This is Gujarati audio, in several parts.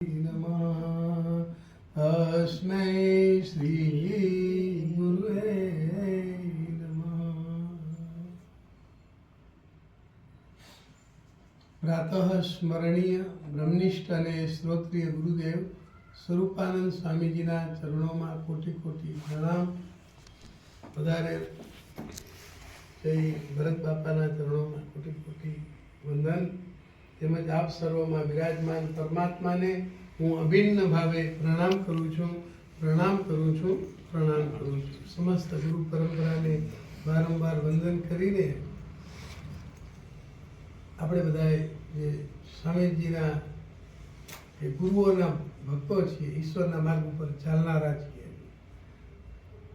નમઃ તસ્મૈ શ્રી ગુરુવે નમઃ પ્રાતઃ સ્મરણીય બ્રહ્મનિષ્ઠ અને શ્રોત્રિય ગુરુદેવ સ્વરૂપાનંદ સ્વામીજીના ચરણોમાં કોટી કોટી પ્રણામ વધારે જય ભરત બાપાના ચરણોમાં કોટી કોટી વંદન તેમજ આપ સર્વમાં વિરાજમાન પરમાત્માને હું અભિન્ન ભાવે પ્રણામ કરું છું, પ્રણામ કરું છું, પ્રણામ કરું છું. સમસ્ત ગુરુ પરંપરાને વારંવાર વંદન કરીને આપણે બધાએ જે સ્વામીજીના એ ગુરુઓના ભક્તો છીએ, ઈશ્વરના માર્ગ ઉપર ચાલનારા છીએ.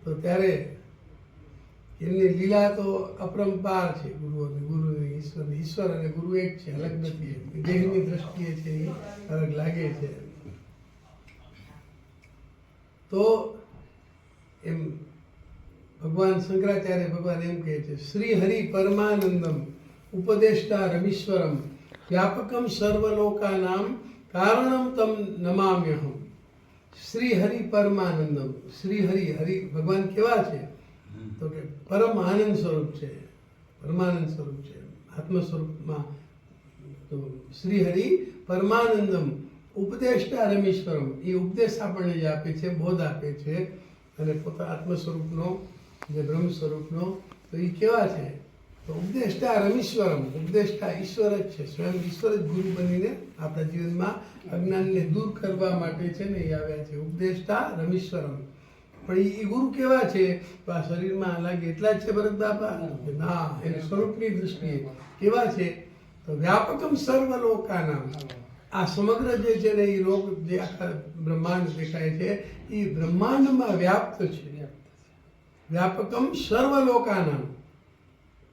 તો ત્યારે એમની લીલા તો અપરંપાર છે ગુરુઓની. ગુરુની ઈશ્વરની. ઈશ્વર અને ગુરુ એક છે, અલગ નથી. દેહની દ્રષ્ટિએ છે એ અલગ લાગે છે. તો એમ ભગવાન શંકરાચાર્ય ભગવાન એમ કહે છે, શ્રી હરિ પરમાનંદમ ઉપદેષ્ટા રમીશ્વરમ વ્યાપકમ સર્વલોકાનામ કારણમ તમ નમામ્યહમ. શ્રી હરિ પરમાનંદમ. શ્રી હરિ. હરિ ભગવાન કેવા છે? પરમ આનંદ સ્વરૂપ છે. પરમાનંદ સ્વરૂપ છે. આત્મ સ્વરૂપમાં શ્રી હરિ પરમાનંદમ ઉપદેષ્ટા રમેશ્વરમ. એ ઉપદેશ આપણને જે આપે છે, બોધ આપે છે અને પોતા આત્મ સ્વરૂપનો જે બ્રહ્મ સ્વરૂપનો, તો એ કેવા છે? તો ઉપદેષ્ટા રમીશ્વરમ. ઉપદેષ્ટા ઈશ્વર જ છે. સ્વયં ઈશ્વર જ ગુરુ બનીને આપણા જીવનમાં અજ્ઞાનને દૂર કરવા માટે છે ને એ આવ્યા છે. ઉપદેષ્ટા રમીશ્વરમ. પણ ઈ ગુરુ કેવા છે? આ શરીરમાં લાગે એટલા જ છે ભરત બાપા. ના, એને સ્વરૂપની દૃષ્ટિએ કેવા છે? તો વ્યાપકમ સર્વલોકાનામ. આ સમગ્ર જે છે ને એ લોક જે આખા બ્રહ્માંડ દેખાય છે એ બ્રહ્માંડમાં વ્યાપ્ત છે. વ્યાપકમ સર્વલોકાનામ.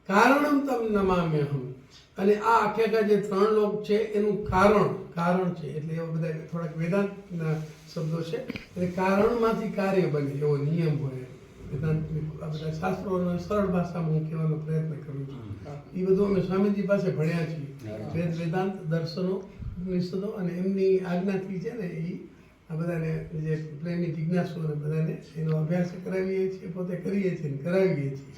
કારણમ તમ નમામ્યહમ. અને આ આખે જે ત્રણ લોક છે, એનું કારણ કારણ છે એટલે એવા બધા થોડાક વેદાંતના શબ્દો છે. એટલે કારણમાંથી કાર્ય બને એવો નિયમ હોય વેદાંત આ બધા શાસ્ત્રોનો સરળ ભાષામાં હું કહેવાનો પ્રયત્ન કરું છું. એ બધું અમે સ્વામીજી પાસે ભણ્યા છીએ. વેદ વેદાંત દર્શનો ઉપનિષદો અને એમની આજ્ઞાથી છે ને એ આ બધાને જે પ્રેમી જિજ્ઞાસુઓને બધાને એનો અભ્યાસ કરાવીએ છીએ પોતે કરીએ છીએ અને કરાવીએ છીએ.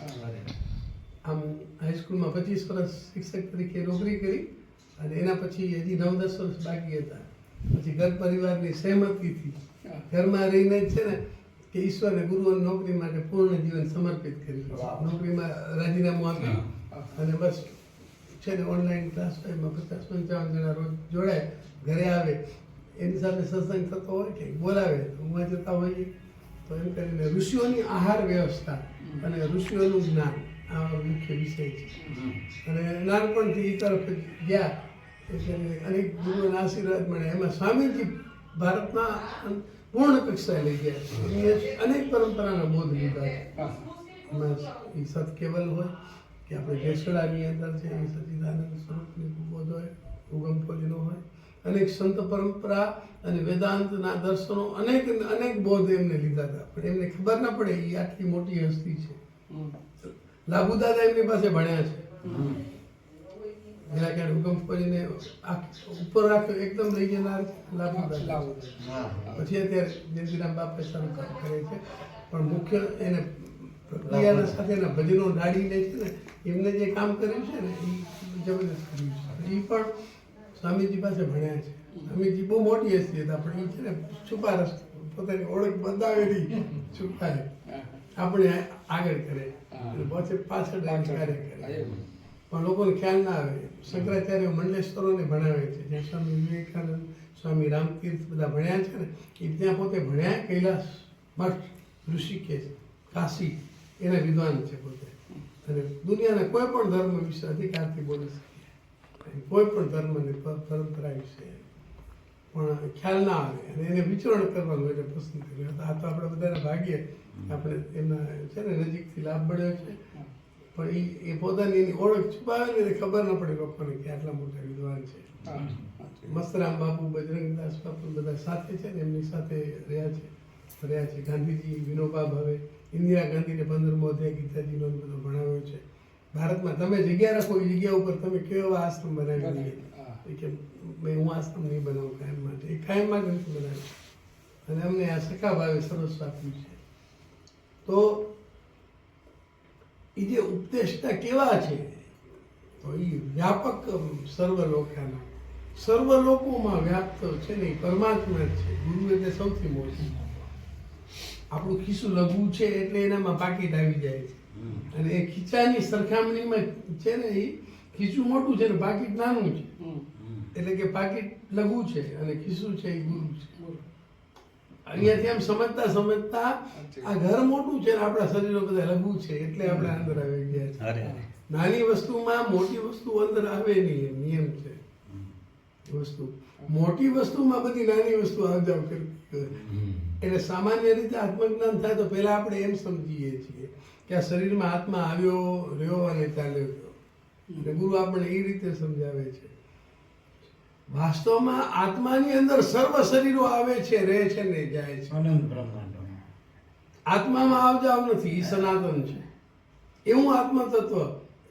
આમ હાઈસ્કૂલમાં પચીસ વર્ષ શિક્ષક તરીકે નોકરી કરી. અને એના પછી હજી નવ દસ વર્ષ બાકી હતા. પછી ઘર પરિવારની સહેમતીથી ઘરમાં રહીને છે ને કે ઈશ્વરને ગુરુઓની નોકરી માટે પૂર્ણ જીવન સમર્પિત કર્યું નોકરીમાં રાજીનામું આપ્યું. અને બસ છે ને ઓનલાઈન ક્લાસ ટાઈમમાં પચાસ પંચાવન જણા રોજ જોડાય ઘરે આવે. એની સાથે સત્સંગ થતો હોય કે બોલાવે ઉમા જતા હોઈએ તો એમ કરીને ઋષિઓની આહાર વ્યવસ્થા અને ઋષિઓનું જ્ઞાન આ મુખ્ય વિષય છે. અને નાનપણથી એ તરફ ગયા. એટલે અનેક ગુરુઓના આશીર્વાદ મળ્યા એમાં સ્વામીજી ભારતના પૂર્ણ કક્ષાએ લઈ ગયા અનેક પરંપરાના બોધ લીધા એમાં એ સત કેવલ હોય કે આપણે જેસડાની અંદર છે એ સચિદાનંદ સ્વરૂપની બોધ હોય ઉગમ ફોજનો હોય. અનેક સંત પરંપરા અને વેદાંતના દર્શનો અનેક અનેક બોધ એમને લીધા હતા. પણ એમને ખબર ના પડે એ આટલી મોટી હસ્તી છે. લાભુદાદા એમની પાસે ભણ્યા છે. જેના કારણે હુકમ કરીને ઉપર રાખ્યો એકદમ લઈ જનાર લાભ દાદા પછી અત્યારે જયંતિરામ બાપે શરૂ કામ કરે છે. પણ મુખ્ય એને પ્રક્રિયાના સાથેના ભજનો દાડીને છે ને એમને જે કામ કર્યું છે ને એ જબરદસ્ત કર્યું છે. એ પણ સ્વામીજી પાસે ભણ્યા છે. સ્વામીજી બહુ મોટી હસ્તી હતા પણ એ છે ને છુપા રસ્તો પોતાની ઓળખ બતાવેલી છુપાય આપણે આગળ કરે. અને પછી પાછળ કાર્ય કરે. પણ લોકોને ખ્યાલ ના આવે. શંકરાચાર્ય મંડલેશ્વરોને ભણાવે છે. જ્યાં સ્વામી વિવેકાનંદ, સ્વામી રામતીર્થ બધા ભણ્યા છે ને, એ ત્યાં પોતે ભણ્યા, કૈલાસ, ભટ્ટ, ઋષિકેશ, કાશી, એના વિદ્વાન છે પોતે. અને દુનિયાના કોઈ પણ ધર્મ વિશે અધિકારથી બોલી શકીએ કોઈ પણ ધર્મની પરંપરા વિશે. પણ ખ્યાલ ના આવે. અને એને વિચરણ કરવાનું એટલે પસંદ કર્યું. આ તો આપણે બધાને ભાગીએ આપણે એમના છે ને નજીકથી લાભ મળ્યો છે. પણ એ પોતાની એની ઓળખ છુપાવે ને ખબર ન પડે લોકોને કે આટલા મોટા વિદ્વાન છે. મસ્તરામ બાપુ બજરંગદાસ બાપુ બધા સાથે છે ને એમની સાથે રહ્યા છે. રહ્યા છે. ગાંધીજી વિનોબા ભાવે ઇન્દિરા ગાંધીને પંદરમો અધ્યાય ગીતાજીનો બધો ભણાવ્યો છે. ભારતમાં તમે જગ્યા રાખો એ જગ્યા ઉપર તમે કેવો આશ્રમ બનાવી દઈએ કે મેં હું આશ્રમ નહીં બનાવું કાયમ માટે. એ કાયમ માટે નથી બનાવ્યું. અને અમને આ સખા ભાવે સરસ આપ્યું છે. તો એ જે ઉપદેશતા કેવા છે? તો એ વ્યાપક સર્વલોકાના સર્વ લોકોમાં વ્યાપ્ત છે ને પરમાત્મા છે. ગુરુ એટલે સૌથી મોટું આપણું ખીસું લઘુ છે એટલે એનામાં પાકીટ આવી જાય છે. અને એ ખીચાની સરખામણીમાં છે ને એ ખીચું મોટું છે ને પાકીટ નાનું છે. એટલે કે પાકીટ લઘુ છે અને ખીસું છે એ ગુરુ છે. અહીંયાથી આમ સમજતા સમજતા આ ઘર મોટું છે ને આપણા શરીરો બધા લઘુ છે એટલે આપણે અંદર આવી ગયા છે. નાની વસ્તુમાં મોટી વસ્તુ અંદર આવે નહીં નિયમ છે. વસ્તુ. મોટી વસ્તુમાં બધી નાની વસ્તુ આવ જાવ એટલે સામાન્ય રીતે આત્મજ્ઞાન થાય તો પહેલાં આપણે એમ સમજીએ છીએ કે આ શરીરમાં આત્મા આવ્યો રહ્યો અને ચાલ્યો ગયો. એટલે ગુરુ આપણને એ રીતે સમજાવે છે. વાસ્તવમાં આત્માની અંદર સર્વ શરીરો આવે છે રહે છે ને જાય છે. અનંત બ્રહ્માંડ આત્મામાં આવજાવ નથી એ સનાતન છે. એવું આત્મતત્વ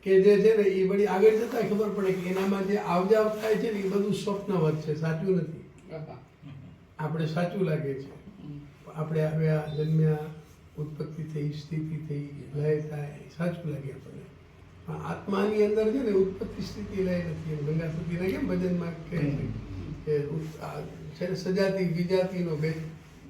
કે જે છે ને એ બધી આગળ જતા ખબર પડે કે એનામાં જે આવજાવ થાય છે ને એ બધું સ્વપ્નવત છે સાચું નથી. આપણે સાચું લાગે છે. આપણે આવ્યા જન્મ્યા ઉત્પત્તિ થઈ સ્થિતિ થઈ લય થાય સાચું લાગે આપણને. પણ આત્માની અંદર છે ને ઉત્પત્તિ સ્થિતિ લઈ નથી એમ. ગંગા સતીના કેમ ભજનમાં કહે છે કે સજાતી વિજાતિનો ભેદ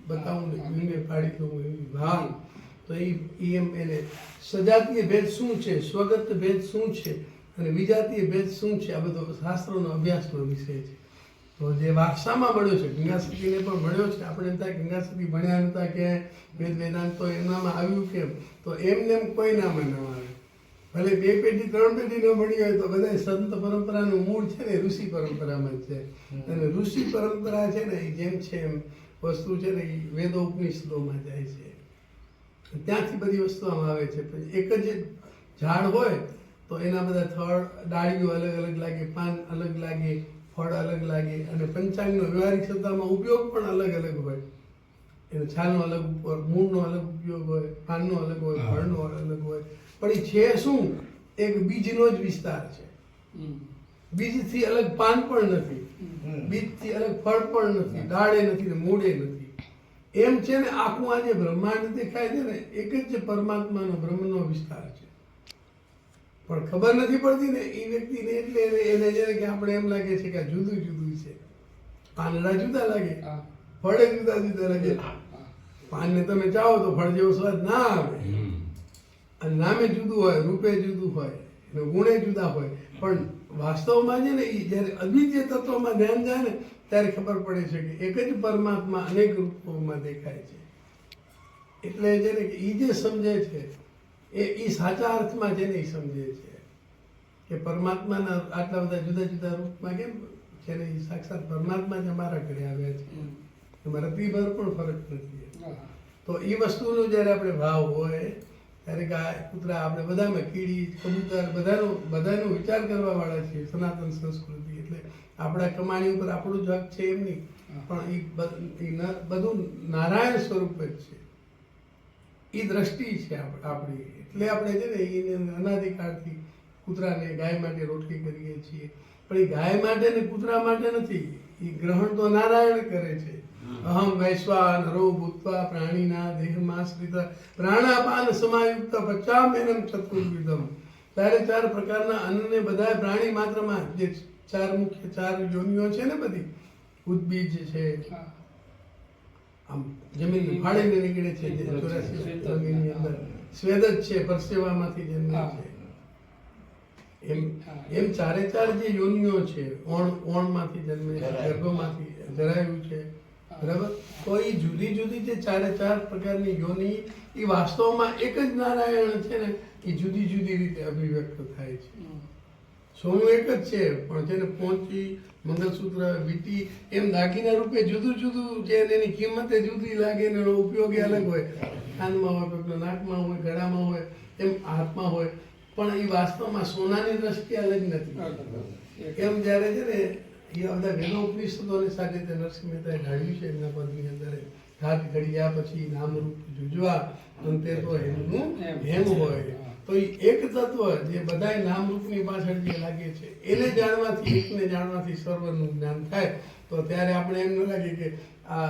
બતાવું ને પાડી દઉં એવી ભાવ તો એ એમ એને સજાતીય ભેદ શું છે? સ્વગત ભેદ શું છે? અને વિજાતીય ભેદ શું છે? આ બધો શાસ્ત્રોનો અભ્યાસનો વિષય છે. તો જે વારસામાં મળ્યો છે ગંગાસતીને પણ મળ્યો છે. આપણે એમ થાય ગંગાસતી ભણ્યા નતા કે વેદ વેદાંત તો એમનામાં આવ્યું કેમ? તો એમને એમ કોઈ ના આવે ભલે બે પેઢી, ત્રણ પેઢી ન મળી હોય તો બધા સંત પરંપરાનું મૂળ છે ને, ઋષિ પરંપરામાં જ છે. અને ઋષિ પરંપરા છે ને જેમ છે એમ વસ્તુ છે ને વેદો ઉપનિષદોમાં જાય છે. ત્યાંથી બધી વસ્તુ આમાં આવે છે. પછી એક જ ઝાડ હોય તો એના બધા થળ, ડાળીઓ અલગ અલગ લાગે, પાન અલગ લાગે, ફળ અલગ લાગે અને પંચાંગનો વ્યવહારિક સત્તામાં ઉપયોગ પણ અલગ અલગ હોય. એનો છાલનો અલગ ઉપર, મૂળનો અલગ ઉપયોગ હોય, પાનનો અલગ હોય, ફળનો અલગ હોય. પણ એ છે શું? એક બીજનો જ વિસ્તાર છે. બીજથી અલગ પાન પણ નથી. બીજથી અલગ ફળ પણ નથી. દાડે નથી ને મૂળે નથી. એમ છે ને આખું આ જે બ્રહ્માંડ દેખાય છે ને એક જ પરમાત્માનો બ્રહ્મનો વિસ્તાર છે. પણ ખબર નથી પડતી ને એ વ્યક્તિને એટલે એને છે કે આપણે એમ લાગે છે કે આ જુદું જુદું છે. પાંદડા જુદા લાગે. ફળે જુદા જુદા લાગે. પાનને તમે ચાવો તો ફળ જેવો સ્વાદ ના આવે. અને નામે જુદું હોય રૂપે જુદું હોય અને ગુણે જુદા હોય. પણ વાસ્તવમાં છે ને એ જ્યારે અદ્વિતીય તત્વમાં ધ્યાન જાય ને ત્યારે ખબર પડે છે કે એક જ પરમાત્મા અનેક રૂપોમાં દેખાય છે. એટલે છે ને કે એ જે સમજે છે એ એ સાચા અર્થમાં છે ને એ સમજે છે. કે પરમાત્માના આટલા બધા જુદા જુદા રૂપમાં કેમ છે ને એ સાક્ષાત પરમાત્મા જ અમારા ઘરે આવ્યા છે. એમાં રતિભર પણ ફરક નથી. તો એ વસ્તુનો જ્યારે આપણે ભાવ હોય ત્યારે ગાય કૂતરા આપણે બધામાં કીડી કબૂતર બધાનો બધાનો વિચાર કરવા વાળા છીએ સનાતન સંસ્કૃતિ. એટલે આપણા કમાણી ઉપર આપણું જ હક છે એમ નહીં. પણ એ બધું નારાયણ સ્વરૂપ જ છે. એ દ્રષ્ટિ છે આપ- આપણી. એટલે આપણે છે ને એને અનાદિકાળથી કૂતરાને ગાય માટે રોટલી કરીએ છીએ. પણ એ ગાય માટે ને કૂતરા માટે નથી. એ ગ્રહણ તો નારાયણ કરે છે. અહમ વૈશ્વાન રો ભૂત્વા પ્રાણીના દેહમાં પ્રાણાપાન સમાયુક્ત પચામેનમ ચતુર્વિધમ ચારે ચાર પ્રકારના અન્નને બધા પ્રાણી માત્રમાં જે ચાર મુખ્ય ચાર યોનિઓ છે ને બધી ઉદ્બીજ છે આમ જમીન ફાડીને નીકળે છે જે ચોરાસી જમીનની અંદર. સ્વેદ જ છે પરસેવામાંથી જન્મે છે. એમ એમ ચારે ચાર જે યોનિઓ છે ઓણ ઓણમાંથી જન્મે છે ગર્ભમાંથી જરાયું છે બરાબર? તો એ જુદી જુદી જે ચારે ચાર પ્રકારની યોનિ એ વાસ્તવમાં એક જ નારાયણ છે ને એ જુદી જુદી રીતે અભિવ્યક્ત થાય છે. સોનું એક જ છે પણ છે ને પહોંચી મંગળસૂત્ર વીટી એમ દાગીના રૂપે જુદું જુદું અને એની કિંમતે જુદી લાગે ને એનો ઉપયોગ અલગ હોય. કાનમાં હોય કોઈક નાકમાં હોય ગળામાં હોય એમ હાથમાં હોય. પણ એ વાસ્તવમાં સોનાની દ્રષ્ટિ અલગ નથી. એમ જ્યારે છે ને એ બધા વેદો ઉપનિષદોની સાથે નરસિંહ મહેતાએ ઢાળ્યું છે, એમના પછી નામરૂપ જુજવા, અંતે તો એમનું હોય. તો એ એક તત્વ જે બધાય નામરૂપની પાછળ જે લાગે છે, એને જાણવાથી જાણવાથી સર્વનું જ્ઞાન થાય. તો ત્યારે આપણે એમ ન લાગે કે આ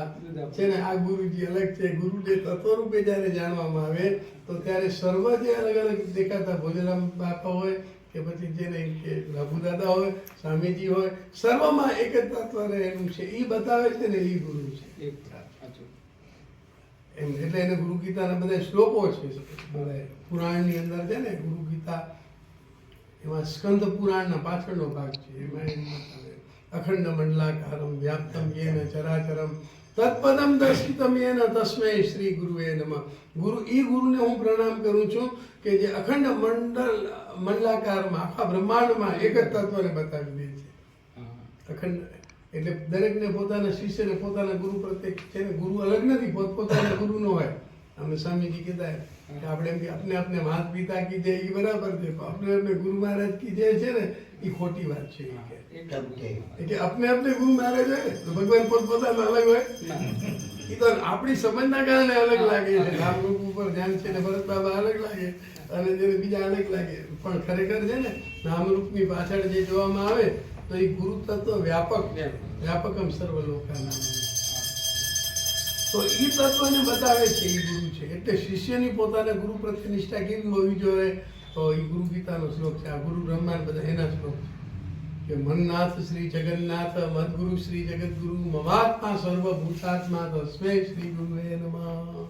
છે ને, આ ગુરુજી અલગ છે ગુરુ જે તત્વરૂપે જ્યારે જાણવામાં આવે, તો ત્યારે સર્વ જે અલગ અલગ દેખાતા ભોજરામ બાપા હોય કે પછી જેને કે રઘુદાદા હોય સ્વામીજી હોય સર્વમાં એક જ તત્વ રહેલું છે. એ બતાવે છે ને એ ગુરુ છે. એમ એટલે એને ગુરુ ગીતાના બધા શ્લોકો છે. પુરાણની અંદર છે ને ગુરુ ગીતા એમાં સ્કંદ પુરાણના પાછળનો ભાગ છે. એમાં અખંડ મંડલાકારમ વ્યાપ્તમ યેન ચરાચરમ તત્પદમ દર્શિતમ યેન તસ્મૈ શ્રી ગુરુએ નમઃ. ગુરુ ઈ ગુરુને હું પ્રણામ કરું છું કે જે અખંડ મંડળ મંડલાકારમાં આખા બ્રહ્માંડમાં એક જ તત્વને બતાવી દે છે. અખંડ એટલે દરેકને પોતાના શિષ્યને પોતાના ગુરુ પ્રત્યે છે ને ગુરુ અલગ નથી પોત પોતાના ગુરુ નો હોય. અમે સ્વામીજી કીધા કે આપણે એમ કે આપને આપને માત પિતા કી જય એ બરાબર છે પણ આપણે આપણે ગુરુ મહારાજ કી જય છે ને એ ખોટી વાત. છે એટલે આપને આપને ગુરુ મહારાજ હોય તો ભગવાન પોત પોતાના અલગ હોય. એ તો આપણી સમજના કારણે અલગ લાગે છે રામ ઉપર ધ્યાન છે ને ભરત બાબા અલગ લાગે. અને તેને બીજા અનેક લાગે. પણ ખરેખર છે ને, નામરૂપની પાછળ જે જોવામાં આવે, તો એ ગુરુ તત્વ વ્યાપક વ્યાપકમ સર્વ લોકાના તો એ તત્વને બતાવે છે એ ગુરુ છે. એટલે શિષ્યની પોતાના ગુરુ પ્રત્યે નિષ્ઠા કેવી હોવી જોઈએ? તો એ ગુરુ ગીતાનો શ્લોક છે. આ ગુરુ બ્રહ્માંડ બધા એના શ્લોક છે. કે મનનાથ શ્રી જગન્નાથ, મદગુરુ શ્રી જગદગુરુ મમાત્મા સર્વભૂતાત્મા તસ્મે શ્રી ગુરુએ નમઃ.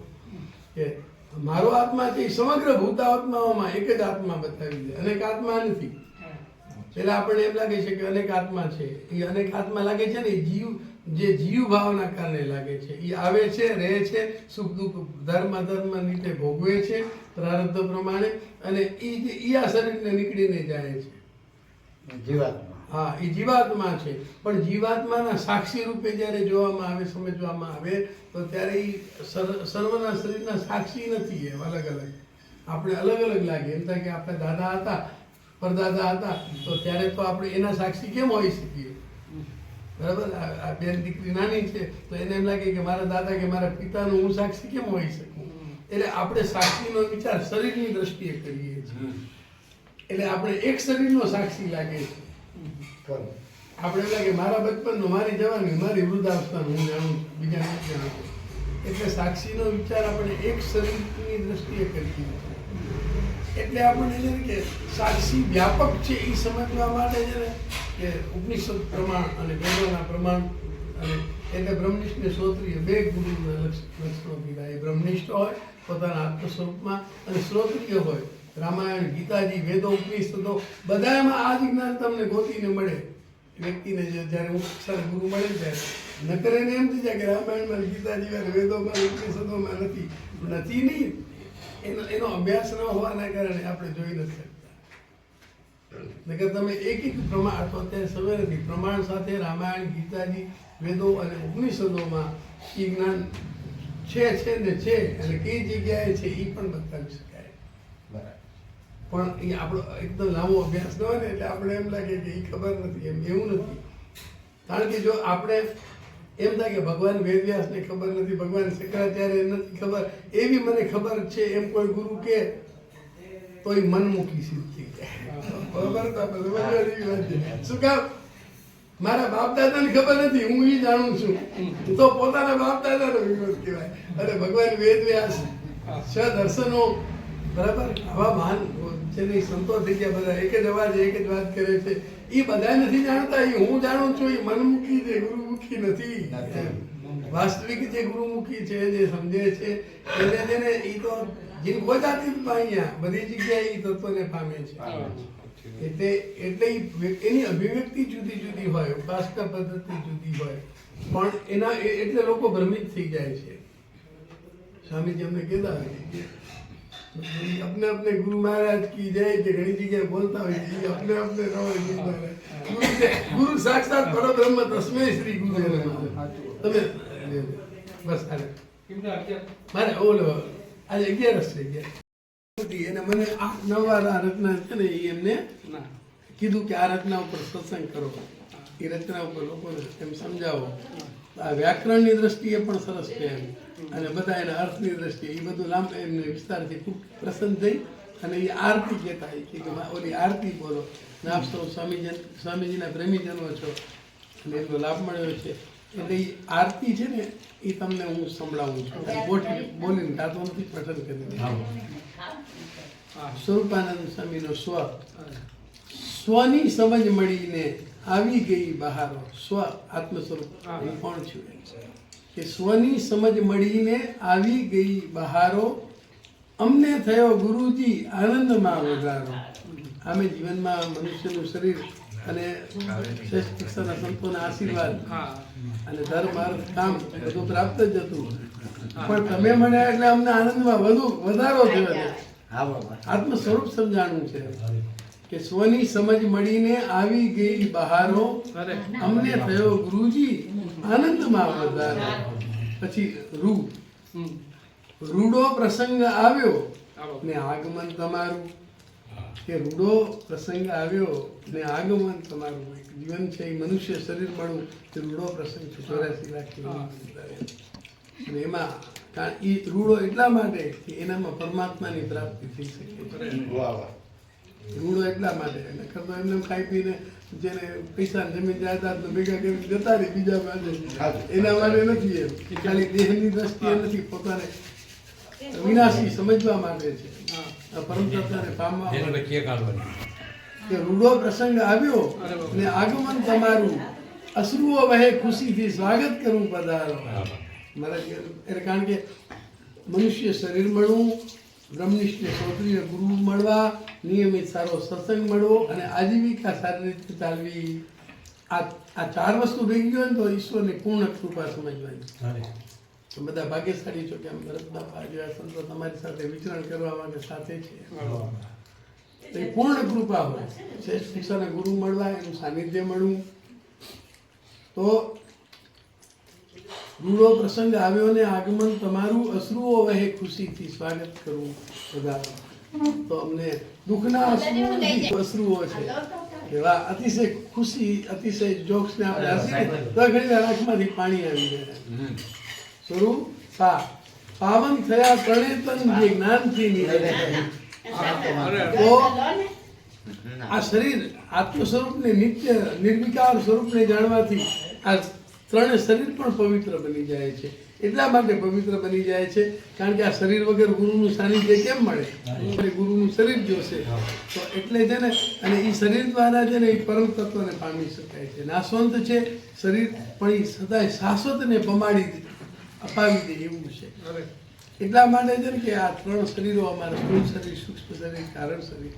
કે મારો આત્મા છે સમગ્ર ભૂતાત્માઓમાં એક જ આત્મા બતાવી દે. અનેક આત્મા નથી. એટલે આપણને એમ લાગે છે કે અનેક આત્મા છે. એ અનેક આત્મા લાગે છે ને જીવ, જે જીવ ભાવના કારણે લાગે છે. એ આવે છે, રહે છે, સુખ દુઃખ ધર્મ, અધર્મ રીતે ભોગવે છે, પ્રારબ્ધ પ્રમાણે, અને એ જે આ શરીરને નીકળીને જાય છે. જીવાત્મા. હા એ જીવાત્મા છે. પણ જીવાત્માના સાક્ષી રૂપે જ્યારે જોવામાં આવે સમજવામાં આવે તો ત્યારે એ સર્વ- સર્વના શરીરના સાક્ષી નથી એમ અલગ અલગ. આપણે અલગ અલગ લાગે. એમ થાય કે આપણે દાદા હતા પરદાદા હતા તો ત્યારે તો આપણે એના સાક્ષી કેમ હોઈ શકીએ? બરાબર? આ બેન દીકરી નાની છે તો એને એમ લાગે કે મારા દાદા કે મારા પિતાનું હું સાક્ષી કેમ હોઈ શકું? એટલે આપણે સાક્ષીનો વિચાર શરીરની દ્રષ્ટિએ કરીએ છીએ. એટલે આપણે એક શરીરનો સાક્ષી લાગે છે. આપણે એમ લાગે મારા બચપનનો, મારી જવાની, મારી વૃદ્ધાવસ્થાનું, હું જાણું બીજા નથી એટલે સાક્ષીનો વિચાર આપણે એક શરીરની દ્રષ્ટિએ કરીએ. એટલે આપણને છે કે સાક્ષી વ્યાપક છે એ સમજવા માટે છે ને કે ઉપનિષદ પ્રમાણ અને વેદોના પ્રમાણ અને એટલે બ્રહ્મનિષ્ઠ ને બે ગુરુ લક્ષણો કીધા. એ બ્રહ્મનિષ્ઠ હોય પોતાના આત્મ સ્વરૂપમાં અને શ્રોત્રિય હોય રામાયણ, ગીતાજી, વેદો, ઉપનિષદો બધામાં આ જ્ઞાન તમને ગોતીને મળે. વ્યક્તિને જ્યારે ઉપસર ગુરુ મળે ત્યારે નકર એને એમ થઈ જાય કે રામાયણમાં, ગીતાજી વેદોમાં ઉપનિષદોમાં નથી. નથી નહીં. એનો એનો અભ્યાસ ન હોવાના કારણે આપણે જોઈ નથી શકતા. નકર તમે એક એક પ્રમાણ તો અત્યારે સમય નથી પ્રમાણ સાથે રામાયણ, ગીતાજી, વેદો અને ઉપનિષદોમાં એ જ્ઞાન છે છે ને છે, અને કઈ જગ્યાએ છે એ પણ બતાવી બરાબર પણ એ આપણો એકદમ લાંબો અભ્યાસ ન હોય ને એટલે આપણે એમ લાગે કે એ ખબર નથી, એમ એવું નથી. કારણ કે જો આપણે એમ થાય કે ભગવાન વેદવ્યાસને ખબર નથી, ભગવાન શંકરાચાર્ય નથી ખબર, એવી મને ખબર છે, એમ કોઈ ગુરુ કે તો એ મન મૂકી સિદ્ધિ શું કામ? મારા બાપ દાદાને ખબર નથી, હું એ જાણું છું. તો પોતાના બાપ દાદાનો વિરોધ કહેવાય. અને ભગવાન વેદવ્યાસ છ દર્શનો બરાબર? આવા મહાન છે ને ઈ સંતો થઈ ગયા બધા. એક જ અવાજ એક જ વાત કરે છે. એ બધા નથી જાણતા એ હું જાણું છું એ મનમુખી છે ગુરુમુખી નથી. વાસ્તવિક જે ગુરુમુખી છે જે સમજે છે એને જેને એ તો જીન ખોજાતી અહીંયા. બધી જગ્યાએ એ તત્વને પામે છે. એટલે એટલે એની અભિવ્યક્તિ જુદી જુદી હોય ઉપાસના પદ્ધતિ જુદી હોય. પણ એના એટલે લોકો ભ્રમિત થઈ જાય છે. સ્વામીજી અમને કહેતા હોય કે ઈ અપને અપને ગુરુ મહારાજ કી જય કે ઘણી જગ્યાએ બોલતા હોય છે, ઈ અપને અપને ન હોય ગુરુ મહારાજ. ગુરુ છે- સાક્ષાત પરબ્રહ્મ તસ્મે શ્રી ગુરુ તમે બસ હાલે. મારે ઓલો આજે અગિયારસ છે અગિયાર એને મને આ નવા આ રચના છે ને એ એમને કીધું કે આ રચના ઉપર સત્સંગ કરો. એ રચના ઉપર લોકોને એમ સમજાવો. આ વ્યાકરણની દ્રષ્ટિએ પણ સરસ છે એમ. અને બધા એના અર્થની દ્રષ્ટિએ એ બધું લાંબ એમને વિસ્તારથી ખૂબ પ્રસન્ન થઈ અને એ આરતી કહેતા કે ઓલી આરતી બોલો. ને આપ સૌ સ્વામીજન સ્વામીજીના પ્રેમીજનો છો. અને એનો લાભ મળ્યો છે. એટલે એ આરતી છે ને એ તમને હું સંભળાવું છું. બોટી બોલીને ગાતો નથી પઠન કરી સ્વરૂપાનંદ સ્વામીનો સ્વ સ્વની સમજ મળીને આવી ગઈ બહારો. સ્વ આત્મ સ્વરૂપ હું કોણ છું? કે સ્વની સમજ મળીને આવી ગઈ બહારો અમને થયો ગુરુજી આનંદમાં વધારો. આમે જીવનમાં મનુષ્યનું શરીર અને શ્રેષ્ઠ શિક્ષાના સંતોના આશીર્વાદ અને ધર્મ અર્થ કામ બધું પ્રાપ્ત જ હતું. પણ તમે મળ્યા એટલે અમને આનંદમાં વધુ વધારો થયો છે. હા બાબા. આત્મ સ્વરૂપ સમજાણું છે. કે સ્વની સમજ મળીને આવી ગઈ બહારો અમને થયો ગુરુજી આનંદમાં વધારો. પછી રૂ. રૂડો પ્રસંગ આવ્યો ને આગમન તમારું. કે રૂડો પ્રસંગ આવ્યો ને આગમન તમારું. એક જીવન છે એ મનુષ્ય શરીર મળવું તે રૂડો પ્રસંગ છે ચોરાસી લાખ અને એમાં કારણ એ રૂડો એટલા માટે કે એનામાં પરમાત્માની પ્રાપ્તિ થઈ શકે. વાહ વાહ. રૂડો એટલા માટે. એટલે કરતો એમને ખાઈ પીને જેને પૈસા જમીન જાયદાદ ને ભેગા કરી જતા રહે બીજા માટે એના માટે નથી એમ. ખાલી દેહની દ્રષ્ટિએ નથી પોતાને વિનાશી સમજવા માટે છે. આ પરમ પામવા કે રૂડો પ્રસંગ આવ્યો ને આગમન તમારું. અશ્રુઓ વહે ખુશીથી સ્વાગત કરવું પધારો. મારા એટલે કારણ કે મનુષ્ય શરીર મળવું બ્રહ્મનિષ્ઠ ક્ષત્રિય ગુરુ મળવા નિયમિત સારો સત્સંગ મળવો અને આજીવિકા સારી રીતે ચાલવી. આ આ ચાર વસ્તુ ભેગી ગયો ને તો ઈશ્વરની પૂર્ણ કૃપા સમજવાની. તો બધા ભાગ્યશાળી છો કે આમ ભરત બાપા જેવા સંતો તમારી સાથે વિચરણ કરવા માટે સાથે છે. એ પૂર્ણ કૃપા હોય. શ્રેષ્ઠ ઈશ્વરને ગુરુ મળવા એનું સાનિધ્ય મળવું. તો રૂડો પ્રસંગ આવ્યો ને આગમન તમારું અશ્રુઓ વહે ખુશીથી સ્વાગત કરવું બધા. તો અમને દુઃખના અશ્રુ અશ્રુઓ છે. એવા અતિશય ખુશી અતિશય જોક્સ ને આપણે હસીએ તો ઘણી વાર આંખમાંથી પાણી આવી જાય. સ્વરૂપ સા. પાવન થયા પ્રણેતન જે જ્ઞાનથી નીકળે. તો આ શરીર આત્મ સ્વરૂપને નિત્ય નિર્વિકાર સ્વરૂપને જાણવાથી આ ત્રણે શરીર પણ પવિત્ર બની જાય છે. એટલા માટે પવિત્ર બની જાય છે, કારણ કે આ શરીર વગર ગુરુનું સાનિધ્ય કેમ મળે? ગુરુનું શરીર જોશે. તો એટલે છે ને, અને એ શરીર દ્વારા છે ને એ પરમ તત્વને પામી શકાય છે. નાશવંત છે, શરીર પણ એ સદાય શાશ્વતને પમાડી દે, અપાવી દે એવું છે. એટલા માટે છે ને કે આ ત્રણ શરીરો અમારા સ્થૂળ શરીર, સૂક્ષ્મ શરીર, કારણ શરીર.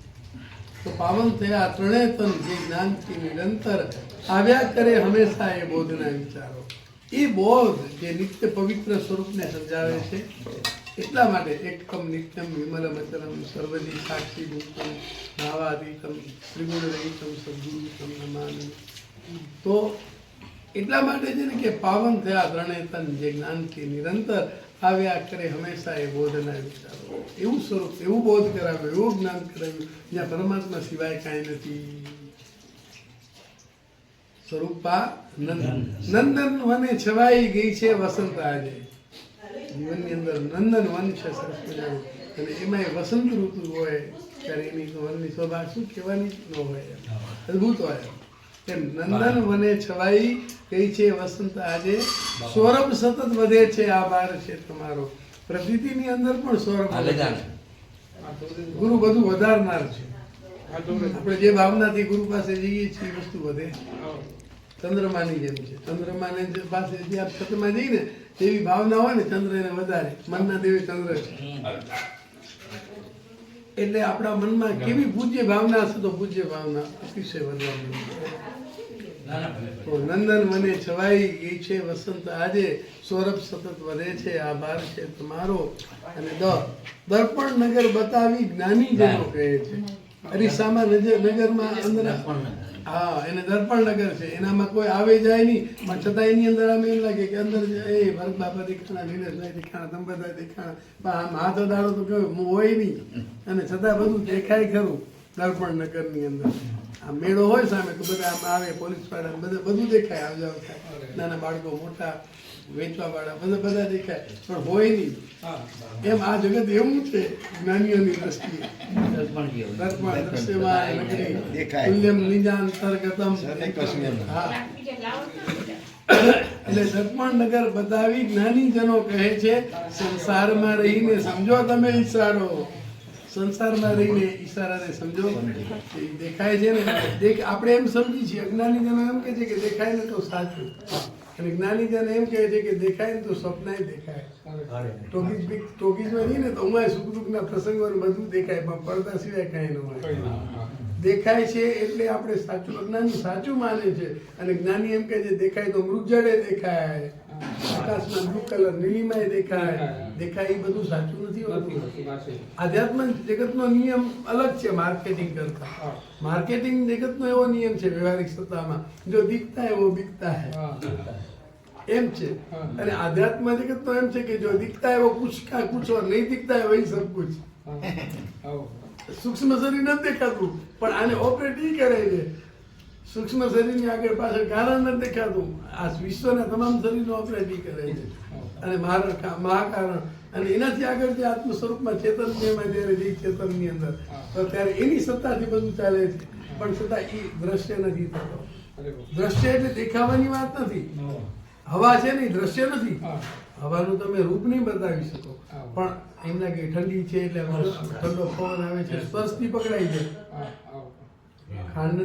તો પાવન થયા ત્રણેય તન જે જ્ઞાનથી નિરંતર આવ્યા કરે હંમેશા એ બોધના વિચારો. એ બોધ જે નિત્ય પવિત્ર સ્વરૂપને સમજાવે છે, એટલા માટે એકમ નિત્યમ વિમલમ અચલમ સર્વજી સાક્ષી ભૂતમ ભાવાદિકમ ત્રિગુણ રહિતમ સદગુરુતમ નમામિ. તો એટલા માટે છે ને કે પાવન થયા ત્રણેય તન જે જ્ઞાનથી નિરંતર આવ્યા કરે હંમેશા એ બોધના વિચારો. એવું સ્વરૂપ, એવું બોધ કરાવ્યું, એવું જ્ઞાન કરાવ્યું, જ્યાં પરમાત્મા સિવાય કાંઈ નથી. સ્વરૂપા નંદન. નંદન વને છવાઈ ગઈ છે વસંત આજે જીવનની અંદર નંદન વન છે સરસ મજાનું. અને એમાં વસંત ઋતુ હોય ત્યારે એની વનની શોભા શું કહેવાની ન હોય અદ્ભુત હોય કે નંદન વને છવાઈ ગઈ છે વસંત આજે સૌરભ સતત વધે છે આ બાર છે તમારો પ્રકૃતિની અંદર પણ સૌરભ ગુરુ બધું વધારનાર છે. આપણે જે ભાવનાથી ગુરુ પાસે જઈએ છીએ વસ્તુ વધે. ચંદ્રમાની જેમ છે. ચંદ્રમાને પાસે જે આપ છત્રમાં જઈને તેવી ભાવના હોય ને, ચંદ્ર એને વધારે. મનના દેવી ચંદ્ર છે. એટલે આપણા મનમાં કેવી પૂજ્ય ભાવના હશે તો પૂજ્ય ભાવના અતિશય વધવા નંદન મને છવાઈ ગઈ છે, વસંત આજે સૌરભ સતત વધે છે, આભાર છે તમારો. અને દર્પણ નગર બતાવી જ્ઞાની જનો કહે છે. અરીસામાં નગરમાં અંદર હા એને દર્પણ નગર છે. એનામાં કોઈ આવે જાય નહીં. પણ છતાં એની અંદર આમ એમ લાગે કે અંદર એ ભરત બાપા દેખાણા નીલેશભાઈ દેખાણા તમે બધા દેખાણા. પણ આમ હાથ દાડો તો કહ્યું હું હોય નહીં. અને છતાં બધું દેખાય ખરું દર્પણ નગરની અંદર. આ મેળો હોય સામે તો બધા આમ આવે પોલીસવાળા બધા બધું દેખાય આવ જાવ થાય. નાના બાળકો મોટા વેચવા વાળા બધા બધા દેખાય. પણ હોય નહીં. એમ આ જગત એવું છે જ્ઞાનીઓની દ્રષ્ટિએ. દર્પણ નિજાંતર્ગતમ. હા. એટલે દર્પણ નગર બતાવી જ્ઞાનીજનો કહે છે સંસારમાં રહીને સમજો તમે ઈશારો. સંસારમાં રહીને ઈશારાને સમજો. દેખાય છે ને? દેખ આપણે એમ સમજી છીએ. અજ્ઞાનીજનો એમ કહે છે કે દેખાય ને તો સાચું. અને જ્ઞાનીજન એમ કહે છે કે દેખાય ને તો સ્વપ્ન દેખાય. ટોકીજ ટોકીજમાં નહીં ને તો હું સુખ દુઃખના પ્રસંગો ને બધું દેખાય પણ પડદા સિવાય કાંઈ ન હોય. દેખાય છે એટલે આપણે સાચું અજ્ઞાની સાચું માને છે. અને જ્ઞાની એમ કહે છે દેખાય તો મૃગજળે દેખાય. આકાશમાં બ્લુ કલર નીલિમાય દેખાય. દેખાય. એ બધું સાચું નથી હોતું. આધ્યાત્મ જગતનો નિયમ અલગ છે માર્કેટિંગ કરતા. માર્કેટિંગ જગતનો એવો નિયમ છે વ્યવહારિક સત્તામાં. જો દીખતા એવો બીકતા હે. એમ છે. અને આધ્યાત્મ જગતનો એમ છે કે જો દીખતા એવો કુછ કા કુછ ઓર નહીં દીખતા હે વહી સબ કુછ. સૂક્ષ્મ શરીર નથી દેખાતું પણ આને ઓપરેટ ઈ કરે છે. સૂક્ષ્મ શરીરની આગળ પાછળ કારણ નથી દેખાતું. આ વિશ્વના તમામ શરીરનો ઓપરેટ કરે છે. અને મહાકારણ અને એનાથી આગળ જે આત્મ સ્વરૂપમાં ચેતનમયમાં જ્યારે જે ચેતનની અંદર. તો ત્યારે એની સત્તાથી બધું ચાલે છે. પણ છતાં એ દ્રશ્ય નથી થતો. દ્રશ્ય એટલે દેખાવાની વાત નથી. હવા છે ને દ્રશ્ય નથી. હવાનું તમે રૂપ નહીં બતાવી શકો. પણ એમના કે ઠંડી છે એટલે ઠંડો પવન આવે છે. સ્પર્શથી પકડાઈ જાય ખાંડ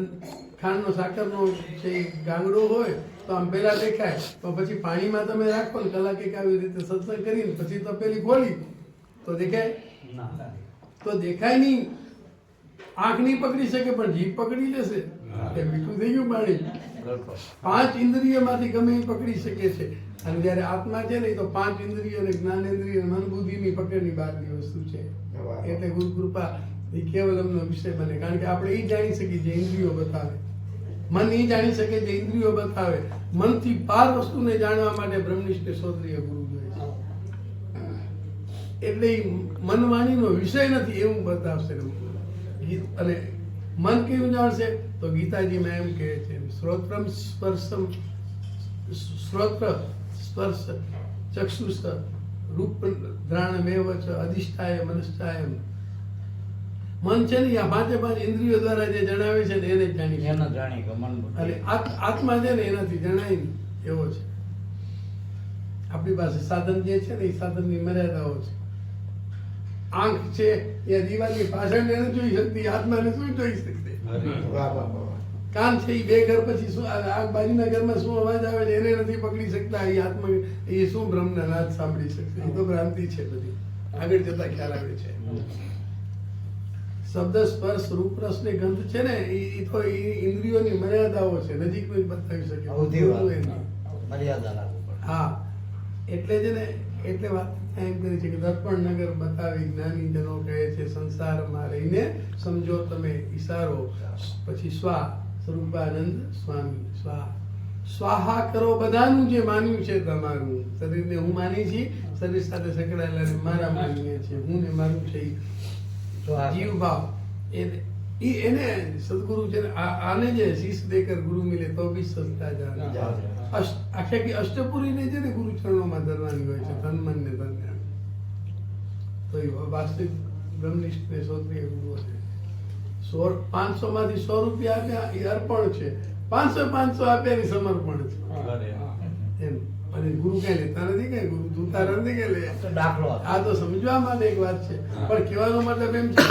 ખાંડનો સાકરનો છે ઈ ગાંગડો હોય તો આમ પેલા દેખાય. તો પછી પાણીમાં તમે રાખો ને કલાક એક આવી રીતે સત્સંગ કરીને પછી તો પેલી ખોલી. તો દેખાય? તો દેખાય નહીં. આંખ નહીં પકડી શકે પણ જીભ પકડી લેશે. એ મીઠું થઈ ગયું પાણી. પાંચ ઇન્દ્રિયમાંથી ગમે એ પકડી શકે છે. અને જ્યારે આત્મા છે ને તો પાંચ ઇન્દ્રિયો અને જ્ઞાનેન્દ્રિય અને મન બુદ્ધિની પકડની બહારની વસ્તુ છે. એટલે ગુરુ કૃપા એ કેવલમનો વિષય બને. કારણ કે આપણે એ જાણી શકીએ જે ઇન્દ્રિયો બતાવે. મન એ જાણી શકે જે ઇન્દ્રિયો બતાવે. મનથી પાર વસ્તુને જાણવા માટે બ્રહ્મનિષ્ઠ ક્ષોત્રિય ગુરુ જોઈએ છે. એટલે મનવાણીનો વિષય નથી એવું બતાવશે અને મન કેવું જાણશે તો ગીતાજીમાં એમ કહે છે, શ્રોત્રમ સ્પર્શમ, શ્રોત્ર સ્પર્શ, ચક્ષુષ, રૂપ દ્રાણમેવ ચ, અધિષ્ઠાય મનસ્થાય મન છે ને આ પાંચે પાંચ ઇન્દ્રિયો દ્વારા જે જણાવે છે ને એને જાણી એને જાણી મન. અને આત્મા છે ને એનાથી જણાય નહીં એવો છે. આપણી પાસે સાધન જે છે ને એ સાધનની મર્યાદાઓ છે. આંખ છે એ દિવાલની પાછળ એને જોઈ શકતી આત્માને શું જોઈ શકતી વાહ વાહ વાહ. કાન છે એ બે ઘર પછી શું આ આ બાજુના ઘરમાં શું અવાજ આવે છે એને નથી પકડી શકતા એ આત્મા એ શું બ્રહ્મના નાદ સાંભળી શકશે? એ તો ભ્રાંતિ છે બધી. આગળ જતા ખ્યાલ આવે છે. શબ્દ સ્પર્શ રૂપ રસ ને ગંધ છે ને એ તો ઇન્દ્રિયોની મર્યાદાઓ છે. નજીકનું જ બતાવી શકે. મર્યાદા હા. એટલે છે ને એટલે વાત એમ કરી છે કે દર્પણ નગર બતાવી જ્ઞાનીજનો કહે છે સંસારમાં રહીને સમજો તમે ઈશારો. પછી સ્વા સ્વરૂપાનંદ સ્વામી. સ્વા. સ્વાહા કરો બધાનું જે માન્યું છે તમારું. શરીરને હું માની છી શરીર સાથે સંકળાયેલા મારા માનીએ છે હું ને મારું છે ઈ સ્વાહા. જીવ ભાવ. એને સદગુરુ છે આને જે શીશ દેકર ગુરુ મિલે તો બી સસ્તા આખે આખી અષ્ટપુરીને છે ને ગુરુ ચરણોમાં ધરવાની હોય છે તન મન ને તન. તો એ વાસ્તવિક બ્રહ્મનિષ્ઠ ને ક્ષત્રિય ગુરુઓ છે. સો પાંચસો માંથી સો રૂપિયા આપ્યા એ અર્પણ છે. પાંચસો પાંચસો આપ્યા એ સમર્પણ છે. એમ. અને ગુરુ કઈ લેતા નથી કઈ ગુરુ ધૂતા નથી કે લે? દાખલો આ તો સમજવા માટે એક વાત છે. પણ કહેવાનો મતલબ એમ છે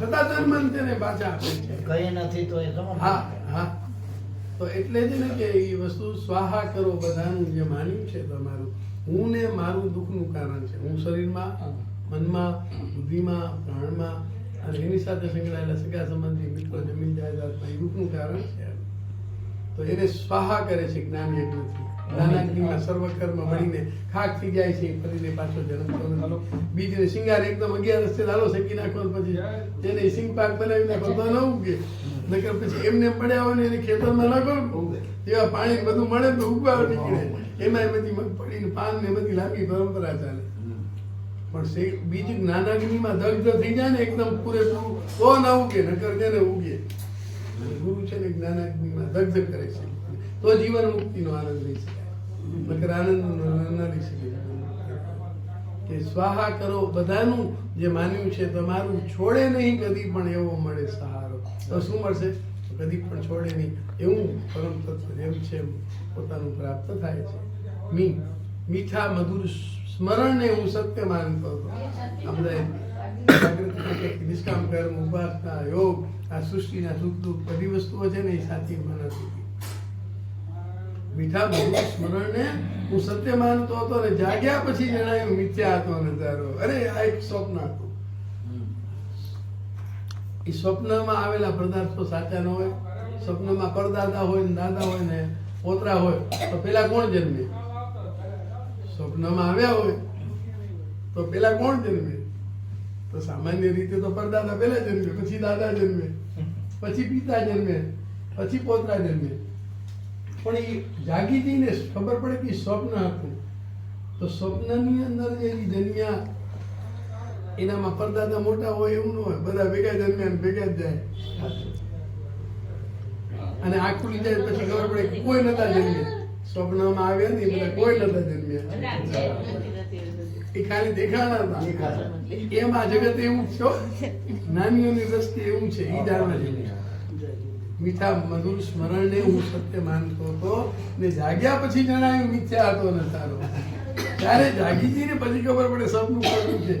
છતાં તન મન છે ને પાછા આપે છે. કઈ નથી તો એ હા હા. તો એટલે જ ને કે એ વસ્તુ સ્વાહા કરો બધાનું જે માન્યું છે તમારું. હું ને મારું દુઃખનું કારણ છે. હું શરીરમાં મનમાં બુદ્ધિમાં પ્રાણમાં અને એની સાથે સંકળાયેલા સગા સંબંધી મિત્રો જમીન જાયદાદમાં એ દુઃખનું કારણ છે. તો એને સ્વાહા કરે છે જ્ઞાન યજ્ઞથી જ્ઞાનાગ્નિમાં સર્વકર્મ મળીને ખાક થઈ જાય છે ફરીને પાછો જન્મતો બીજને શિંગાર એકદમ અગિયાર રસ્તે લાલો શેકી નાખો પછી તેને સિંગ પાક બનાવી નાખો તો ન ઉગે. નકર પછી એમને પડ્યા હોય ને એને ખેતરમાં નાખો ને પાણી બધું મળે તો ઉગવા નીકળે. એમાં બધી મગફળી ને પાન ને બધી લાંબી પરંપરા ચાલે. પણ બીજું બીજી જ્ઞાનાગ્નિમાં દગ્ધ થઈ જાય ને એકદમ પૂરેપૂરું તો ના ઉગે નકર તેને ઉગે. ગુરુ છે ને જ્ઞાનાગ્નિમાં દગ્ધ કરે છે. તો જીવન મુક્તિનો આનંદ લઈ શકાય. આનંદ ન લઈ શકે. કે સ્વાહા કરો બધાનું જે માન્યું છે તમારું છોડે નહીં, કદી પણ એવો મળે સહારો. તો શું મળશે? કદી પણ છોડે નહીં. એવું પરમ તત્વ એમ છે પોતાનું પ્રાપ્ત થાય છે. મી મીઠા મધુર સ્મરણને હું સત્ય માનતો હતો. આ બધા જાગૃત રીતે નિષ્કામ કર્મ, ઉપાસના, યોગ, આ સૃષ્ટિના સુખ દુઃખ બધી વસ્તુઓ છે ને એ સાચી મનાતી હતી મીઠા મધુર સ્મરણને હું સત્ય માનતો હતો ને જાગ્યા પછી જણાયું, મિથ્યા હતો નજારો. અરે, આ એક સ્વપ્ન હતું. એ સ્વપ્નમાં આવેલા પદાર્થો સાચા ન હોય, સ્વપ્નમાં પરદાદા હોય ને દાદા હોય ને પોતરા હોય, તો પેલા કોણ જન્મે? સ્વપ્નમાં આવ્યા હોય, તો પેલા કોણ જન્મે? તો સામાન્ય રીતે તો પરદાદા પહેલા જન્મે, પછી દાદા જન્મે, પછી પિતા જન્મે, પછી પોતરા જન્મે. પણ એ જાગી જઈને ખબર પડે કે સ્વપ્ન હતું. તો સ્વપ્નની અંદર જે જન્મ્યા એનામાં પરદાદા મોટા હોય એવું ન હોય. બધા ભેગા જન્મ્યા ભેગા જ જાય. અને આંખ જાય પછી ખબર પડે કે કોઈ નતા જન્મ્યા સ્વપ્નમાં આવ્યા નહીં બધા કોઈ નતા જન્મ્યા એ ખાલી દેખાણા હતા. એમ આ જગત એવું છે? નાનીઓની દ્રષ્ટિ એવું છે. એ જાણવા જન્મ્યા મીઠા મધુર સ્મરણને હું સત્ય માનતો હતો ને જાગ્યા પછી જણાયું મિથ્યા હતો ને તારો. ત્યારે જાગી જઈને પછી ખબર પડે સપનું ખોટું છે.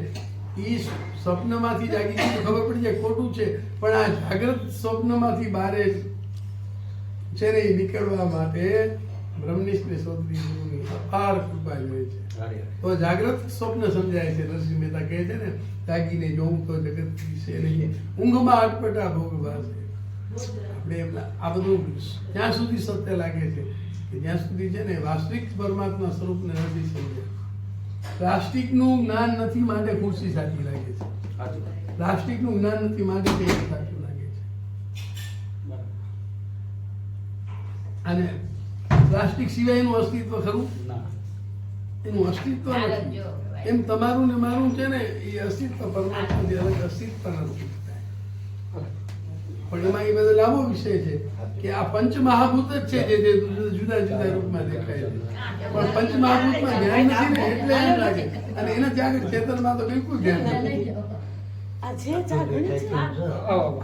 એ સ્વપ્નમાંથી જાગી જઈને ખબર પડી જાય ખોટું છે પણ આ જાગ્રત સ્વપ્નમાંથી બારે છે ને એ નીકળવા માટે બ્રહ્મનિષ્ઠને શોધવી ગુરુની અપાર કૃપા જોઈએ છે. તો જાગ્રત સ્વપ્ન સમજાય છે નરસિંહ મહેતા કહે છે ને જાગીને જોઉં તો જગત વિશે નહીં ઊંઘમાં અટપટા ભોગવા છે આપણે એમના આ બધું જ્યાં સુધી સત્ય લાગે છે કે જ્યાં સુધી છે ને વાસ્તવિક પરમાત્મા સ્વરૂપને નથી સમજે પ્લાસ્ટિકનું જ્ઞાન નથી માટે ખુરશી સાચી લાગે છે. પ્લાસ્ટિકનું જ્ઞાન નથી માટે તે સાચું લાગે છે. અને પ્લાસ્ટિક સિવાયનું અસ્તિત્વ ખરું? એનું અસ્તિત્વ નથી. એમ તમારું ને મારું છે ને એ અસ્તિત્વ પરમાત્મા જે અલગ અસ્તિત્વ નથી. પણ એમાં એ બધો લાંબો વિષય છે કે આ પંચ મહાભૂત જ છે જે જુદા જુદા રૂપમાં દેખાય છે. પણ પંચ મહાભૂતમાં ધ્યાન નથી ને એટલે એમ લાગે. અને એના ત્યાં આગળ ચેતનમાં તો બિલકુલ ધ્યાન નથી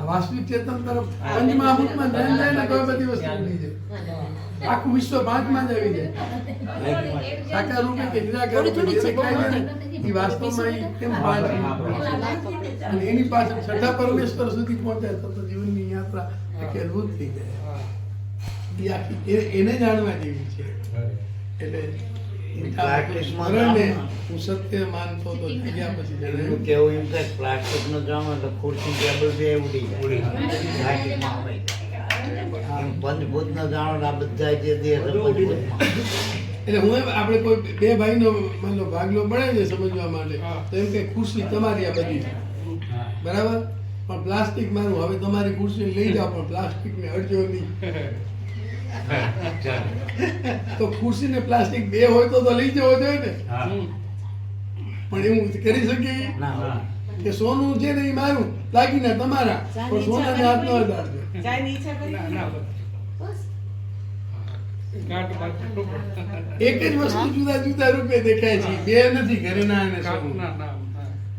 વાસ્તવિક ચેતન તરફ પંચ મહાભૂતમાં ધ્યાન જાય ને કોઈ બધી વસ્તુ ભૂલી જાય. આખું વિશ્વ પાંચમાં જ આવી જાય. સાકાર રૂપે કે નિરાકાર રૂપે જે દેખાય છે. એ વાસ્તવમાં કેમ પાંચ અને એની પાછળ છઠ્ઠા પરમેશ્વર સુધી પહોંચાય તો જીવનની યાત્રા આખી અદ્ભુત થઈ જાય. એ આખી એને જાણવા જેવી છે. એટલે સ્મરણને હું સત્ય માનતો તો જગ્યા પછી એનું કેવું એમ થાય પ્લાસ્ટિક જામ એટલે ખુરશી ટેબલ બે ઉડી જાય. પ્લાસ્ટિકમાં હોય. એમ પંચભૂત નો જાણો આ બધા જે દે એટલે હું એમ આપણે કોઈ બે ભાઈનો મતલબ ભાગલો બને છે સમજવા માટે તો એમ કે ખુરશી તમારી આ બધી. બરાબર? પણ પ્લાસ્ટિક મારું હવે તમારી ખુરશી લઈ જાઓ પણ પ્લાસ્ટિક ને અડજો નહીં તો ખુરશી ને પ્લાસ્ટિક બે હોય તો તો લઈ જવો જોઈએ ને. પણ એવું કરી શકીએ? કે સોનું છે ને એ મારું દાગીના તમારા. પણ હાથ ન અડાડજો. જાય ની કરી એક જ વસ્તુ જુદા જુદા રૂપે દેખાય છે બે નથી ઘરેના અને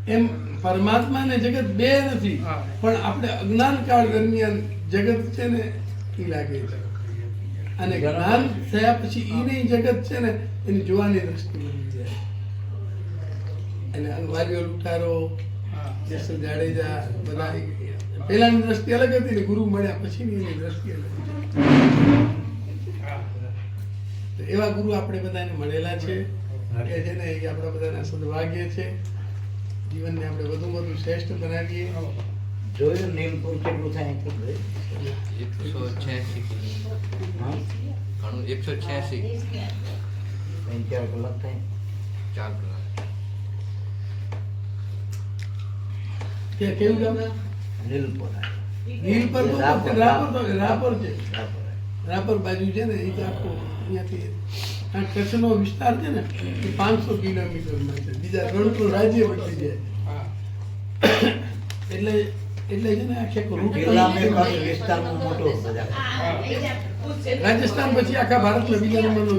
એને એમ પરમાત્મા ને જગત બે નથી પણ આપણે અજ્ઞાન કાળ દરમિયાન જગત છે ને એ લાગે છે. અને જ્ઞાન થયા પછી એ નહીં જગત છે ને એની જોવાની દ્રષ્ટિ બની જાય. અને અંગવારીઓ લુટારો જસલ જાડેજા બધા પહેલાની દ્રષ્ટિ અલગ હતી ને ગુરુ મળ્યા પછીની એની દ્રષ્ટિ અલગ એવા ગુરુ આપણે બધાને મળેલા છે. કે છે ને એ આપણા બધાના સદભાગ્ય છે. જીવનને આપણે વધુ વધુ શ્રેષ્ઠ બનાવીએ જોયું નીલપુર કેટલું થાય એટલું જોયું? એકસો છ્યાસી હા? ઘણું એકસો છ્યાસી ત્રણ ચાર કલાક થાય ચાર કલાક કે કેવું ગામ નીલપુર નીલ પર તો રાપર, રાપર તો રાપર છે રાપર. રાપર બાજુ છે ને એ તો આખું અહીંયાથી આ કચ્છનો વિસ્તાર છે ને એ પાંચસો કિલોમીટરમાં છે. બીજા ઘણું ત્રણ રાજ્ય વચ્ચે છે. એટલે એટલે છે ને આખે રૂટ વિસ્તારમાં મોટો રાજસ્થાન પછી આખા ભારતમાં બીજા નંબરનો